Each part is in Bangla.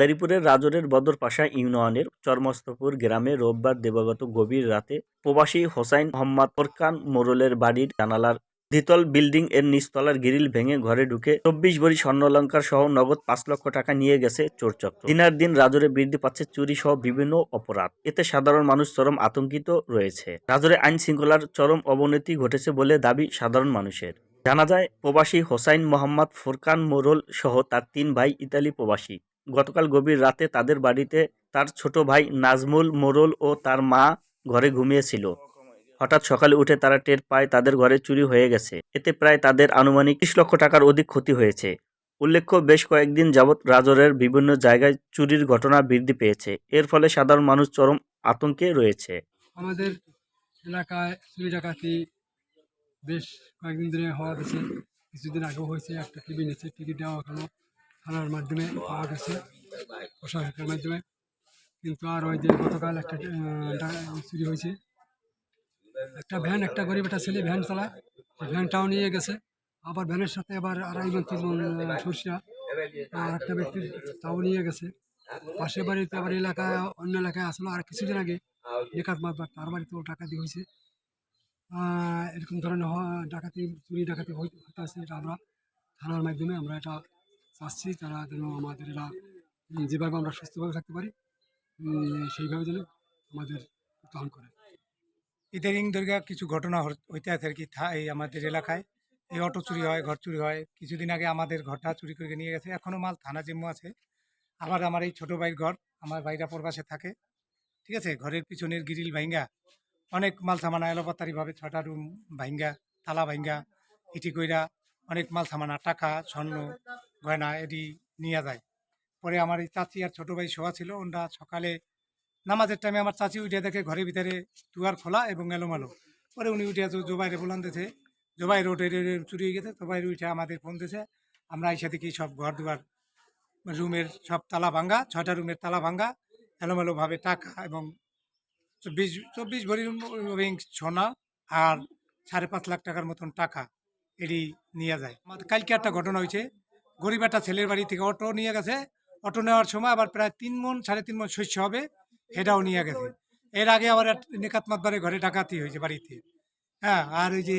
মাদারীপুরের রাজরের বদরপাশা ইউনিয়নের চরমস্তপুর গ্রামে রোববার দিবাগত গভীর রাতে প্রবাসী হোসাইন মোহাম্মদ ফোরকান মোরলের বাড়ির জানালার দ্বিতল বিল্ডিং এর নিচতলার গ্রিল ভেঙে ঘরে ঢুকে চব্বিশ ভরি স্বর্ণলঙ্কার সহ নগদ পাঁচ লক্ষ টাকা নিয়ে গেছে চোরচক্র। দিনার দিন রাজরে বৃদ্ধি পাচ্ছে চুরি সহ বিভিন্ন অপরাধ। এতে সাধারণ মানুষ চরম আতঙ্কিত রয়েছে। রাজরে আইন শৃঙ্খলার চরম অবনতি ঘটেছে বলে দাবি সাধারণ মানুষের। জানা যায়, প্রবাসী হোসাইন মোহাম্মদ ফোরকান মোরল সহ তার তিন ভাই ইতালি প্রবাসী। গতকাল গভীর রাতে তাদের বাড়িতে তার ছোট ভাই নাজমুল, মোরল ও তার মা ঘরে ঘুমিয়েছিল। হঠাৎ সকালে উঠে তারা টের পায় তাদের ঘরে চুরি হয়ে গেছে। এতে প্রায় তাদের আনুমানিক ত্রিশ লক্ষ টাকার অধিক ক্ষতি হয়েছে। উল্লেখ্য, বেশ কয়েকদিন যাবৎ রাজরের বিভিন্ন জায়গায় চুরির ঘটনা বৃদ্ধি পেয়েছে। এর ফলে সাধারণ মানুষ চরম আতঙ্কে রয়েছে। আমাদের এলাকায় চুরি ডাকাতি বেশ কয়েকদিন ধরে হওয়া গেছে। কিছুদিন আগেও হয়েছে, একটা টিভি নিচ্ছে টিকিটাও এখনও থানার মাধ্যমে পাওয়া গেছে প্রশাসনের মাধ্যমে। কিন্তু আর ওই যে গতকাল একটা চুরি হয়েছে। একটা ভ্যান, একটা গরিব, একটা ছেলে ভ্যান চালায়। ভ্যানটাও নিয়ে গেছে। আবার ভ্যানের সাথে আবার আড়াই মন তিন সরষা আর একটা ব্যক্তির তাও নিয়ে গেছে। পাশের বাড়িতে আবার এলাকায় অন্য এলাকায় আসলো। আর কিছুদিন আগে বেকার মাতবার তার বাড়িতেও ডাকাতি হয়েছে। এরকম ধরনের ডাকাতি, চুরি ডাকাতি হইতে আছে এটা আমরা। থানার মাধ্যমে আমরা এটা চাচ্ছি তারা যেন আমাদের এরা যেভাবে আমরা সুস্থভাবে থাকতে পারি সেইভাবে যেন আমাদের গ্রহণ করে। ইদানিং দুর্গা কিছু ঘটনা হইতে আছে আর কি এই আমাদের এলাকায়। এই অটো চুরি হয়, ঘর চুরি হয়। কিছুদিন আগে আমাদের ঘরটা চুরি করে নিয়ে গেছে। এখনও মাল থানা জিম্মু আছে। আবার আমার এই ছোট ভাইয়ের ঘর আমার ভাইরা পরবাসে থাকে। ঠিক আছে? ঘরের পিছনের গিরিল ভাইঙ্গা। অনেক মাল সামানা এলোপাতারিভাবে ছটা রুম ভাইঙ্গা তালা ভাইঙ্গা, ইটি কইরা অনেক মাল সামানা, টাকা, স্বর্ণ গয়না এটি নিয়ে যায়। পরে আমার এই চাচি আর ছোট ভাই শোয়া ছিল ওনরা সকালে নামাজের টাইমে আমার চাচি উঠে দেখে ঘরের ভিতরে দুয়ার খোলা এবং এলোমেলো। পরে উনি উঠে জোবাইরে বলান দিয়েছে জোবাই রোডে চুরি হয়ে গেছে জোবাই উঠে আমাদের ফোন দিয়েছে আমরা এসে দেখি সব ঘর দুয়ার রুমের সব তালা ভাঙ্গা, ছয়টা রুমের তালা ভাঙ্গা এলোমেলোভাবে টাকা এবং চব্বিশ চব্বিশ ভরি সোনা আর সাড়ে পাঁচ লাখ টাকার মতন টাকা এটি নিয়ে যায়। আমাদের কালকে একটা ঘটনা হয়েছে গরিব একটা ছেলের বাড়ি থেকে অটো নিয়ে গেছে। অটো নেওয়ার সময় আবার প্রায় তিন মন, সাড়ে তিন মন শস্য হবে, সেটাও নিয়ে গেছে। এর আগে আবার নেকাত মাতবারে ঘরে ডাকাতি হয়েছে বাড়িতে। হ্যাঁ আর ওই যে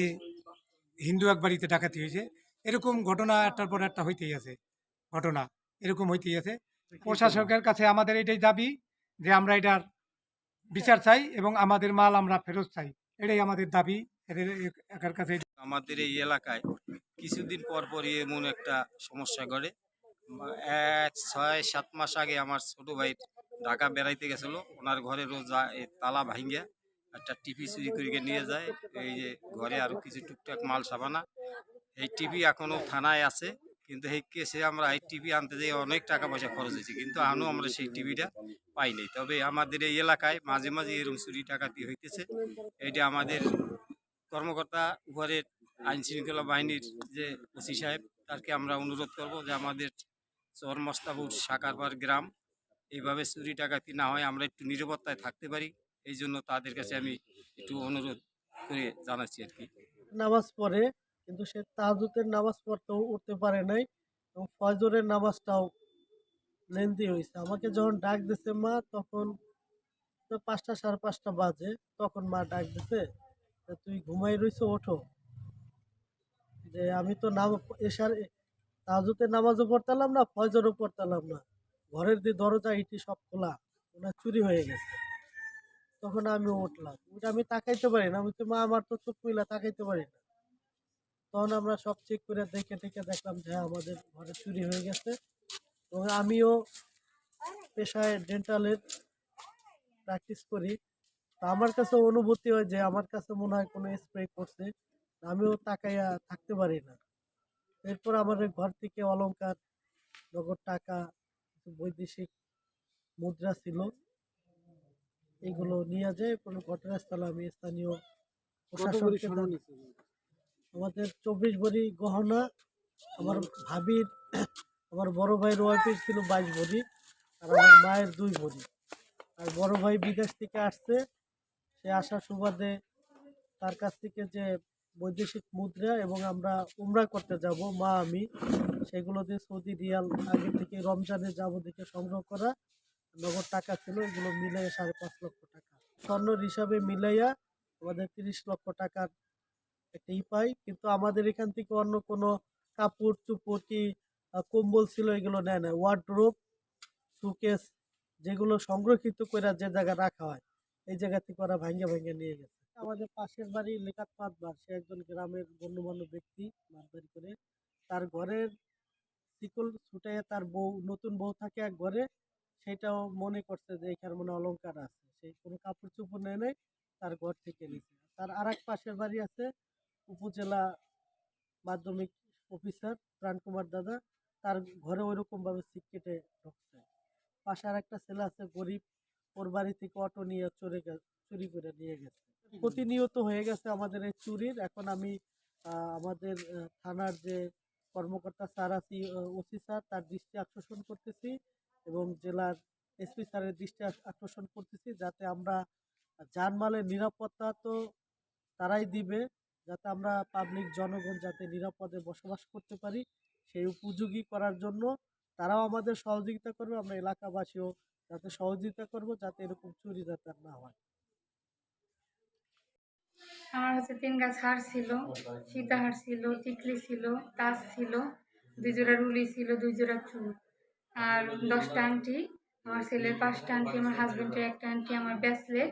হিন্দু এক বাড়িতে ডাকাতি হয়েছে। এরকম ঘটনা একটার পর একটা হইতেই আছে, ঘটনা এরকম হইতেই আছে। প্রশাসকের কাছে আমাদের এটাই দাবি যে আমরা এটার বিচার চাই এবং আমাদের মাল আমরা ফেরত চাই। এটাই আমাদের দাবি। এদের কাছে আমাদের এই এলাকায় কিছুদিন পর পরই এমন একটা সমস্যা ঘটে। এক, ছয়, সাত মাস আগে আমার ছোট ভাই ঢাকা বেড়াইতে গেছিল। ওনার ঘরে রোজ তালা ভাঙ্গিয়া একটা টিভি চুরি করে নিয়ে যায়। এই যে ঘরে আরও কিছু টুকটাক মাল সাবানা। এই টিভি এখনও থানায় আছে, কিন্তু এই কেসে আমরা এই টিভি আনতে যাই অনেক টাকা পয়সা খরচ হয়েছে। কিন্তু আনও আমরা সেই টিভিটা পাইনি তবে আমাদের এই এলাকায় মাঝে মাঝে এরকম চুরি টাকাতি হইতেছে। এটা আমাদের কর্মকর্তা উপরের আইন শৃঙ্খলা বাহিনীর যে ওসি সাহেব তাকে আমরা অনুরোধ করব যে আমাদের চর মস্তাবুর সাকারপাড় গ্রাম এইভাবে চুরি ডাকাতি না হয়, আমরা একটু নিরাপত্তায় থাকতে পারি। এই জন্য তাদের কাছে আমি একটু অনুরোধ করে জানাচ্ছি আর কি। নামাজ পড়ে, কিন্তু সে তাহাজুতের নামাজ পড়তেও উঠতে পারে নাই এবং ফজরের নামাজটাও লেন্দি হয়েছে। আমাকে যখন ডাক দিছে, মা, তখন পাঁচটা সাড়ে পাঁচটা বাজে, তখন মা ডাক দিছে তুই ঘুমাই রইছো, ওঠো। যে আমি তো নাম এসার তাহাজুতের নামাজও পড়তালাম না ফজরও পড়তালাম না। ঘরের যে দরজা ইটি সব খোলা ওনার চুরি হয়ে গেছে। তখন আমি উঠলাম। উঠে আমি তাকাইতে পারি না। আমি তো মা আমার তো চোখ মিলা তাকাইতে পারি না। তখন আমরা সব চেক করে দেখে দেখে দেখলাম যে হ্যাঁ, আমাদের ঘরে চুরি হয়ে গেছে। এবং আমিও পেশায় ডেন্টালের প্র্যাকটিস করি। তা আমার কাছে অনুভূতি হয় যে আমার কাছে মনে হয় কোনো স্প্রে করছে আমিও তাকাইয়া থাকতে পারি না। এরপর আমাদের ঘর থেকে অলংকার নগদ টাকা কিছু বৈদেশিক মুদ্রা ছিল এগুলো নিয়ে যায় কোনো ঘটনাস্থলে আমি স্থানীয় প্রশাসনকে আমাদের চব্বিশ ভরি গহনা আমার ভাবির আমার বড় ভাইয়ের ওয়াইফের ছিল বাইশ ভরি আর আমার মায়ের দুই ভরি। আর বড় ভাই বিদেশ থেকে আসছে সে আসার সুবাদে তার কাছ থেকে যে বৈদেশিক মুদ্রা এবং আমরা উমরা করতে যাব, মা, আমি। সেগুলো দিয়ে সৌদি রিয়াল আগে থেকে রমজানে যাব দেখে সংগ্রহ করা, নগদ টাকা ছিল, এগুলো মিলাইয়া সাড়ে পাঁচ লক্ষ টাকা। স্বর্ণর হিসাবে মিলাইয়া আমাদের তিরিশ লক্ষ টাকার একটা ই পাই, কিন্তু আমাদের এখান থেকে অন্য কোনো কাপড়, চুপড় কি কম্বল ছিল, এগুলো নেয় না। ওয়ার্ড্রোপ সুকেস যেগুলো সংরক্ষিত করে যে জায়গায় রাখা হয়, এই জায়গা থেকে ওরা ভাঙ্গে ভাঙ্গে নিয়ে গেছে। আমাদের পাশের বাড়ি লেখাত পাঁচবার সে একজন গ্রামের গণ্যমান্য ব্যক্তি মারবাড়ি করে। তার ঘরের শিকল ছুটাইয়া তার বউ, নতুন বউ থাকে এক ঘরে, সেটাও মনে করছে যে এখানে মনে অলংকার আছে। সেই কোনো কাপড় চোপড় নেয় নাই, তার ঘর থেকে নিছে তার আর এক পাশের বাড়ি আছে, উপজেলা মাধ্যমিক অফিসার প্রাণকুমার দাদা। তার ঘরে ওইরকম ভাবে সিট কেটে ঢুকছে। পাশে আর একটা ছেলে আছে, গরিব। ওর বাড়ি থেকে অটো নিয়ে গে- চুরি করে নিয়ে গেছে। প্রতিনিয়ত হয়ে গেছে আমাদের এই চুরির। এখন আমি আমাদের থানার যে কর্মকর্তা স্যার আছি ওসি স্যার, তার দৃষ্টি আকর্ষণ করতেছি এবং জেলার এসপি স্যারের দৃষ্টি আকর্ষণ করতেছি যাতে আমরা জানমালের নিরাপত্তা তো তারাই দিবে, যাতে আমরা পাবলিক জনগণ যাতে নিরাপদে বসবাস করতে পারি। সেই উপযোগী করার জন্য তারাও আমাদের সহযোগিতা করবে, আমরা এলাকাবাসীও যাতে সহযোগিতা করব যাতে এরকম চুরি যাতে না হয়। আমার হচ্ছে তিন গাছ হার ছিল সীতাহার ছিল, টিকলি ছিল, তাস ছিল, দুই জোড়া রুলি ছিল, দুই জোড়া চুল। আর দশটা আংটি, আমার ছেলের পাঁচটা আংটি, আমার হাজবেন্ডের একটা আংটি, আমার ব্যাসলেট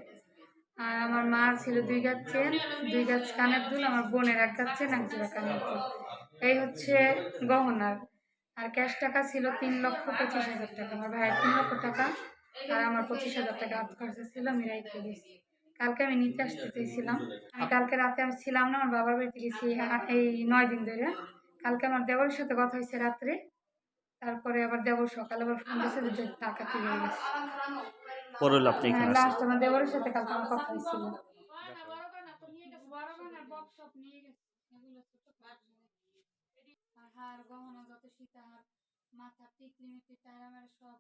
আর আমার মার ছিল দুই গাছ চেন, দুই গাছ কানের দুল, আমার বোনের এক গাছ চেন, এক জোড়া কানের দুল। এই হচ্ছে গহনার। আর ক্যাশ টাকা ছিল তিন লক্ষ পঁচিশ হাজার টাকা, আমার ভাইয়ের তিন লক্ষ টাকা, আর আমার পঁচিশ হাজার টাকা হাত খরচা ছিল, আমি রাইখে দিয়েছি। কালকে আমি নিতে আসতে চেয়েছিলাম আমি কালকে রাতে আমি ছিলাম না আমার বাবার বাড়িতে গেছি এই নয় দিন ধরে। কালকে আমার দেবরের সাথে কথা হয়েছে রাত্রে। তারপরে আবার দেবর সকালে আবার ফোন দিয়েছে যে টাকা তুলে গেছে। পরে আপনি এখানে লাস্ট আমার দেবরের সাথে কালকে আমার কথা হয়েছিল। আর গহনা যত সীতাহার মাথা টিকলি মিটলি টাকা সব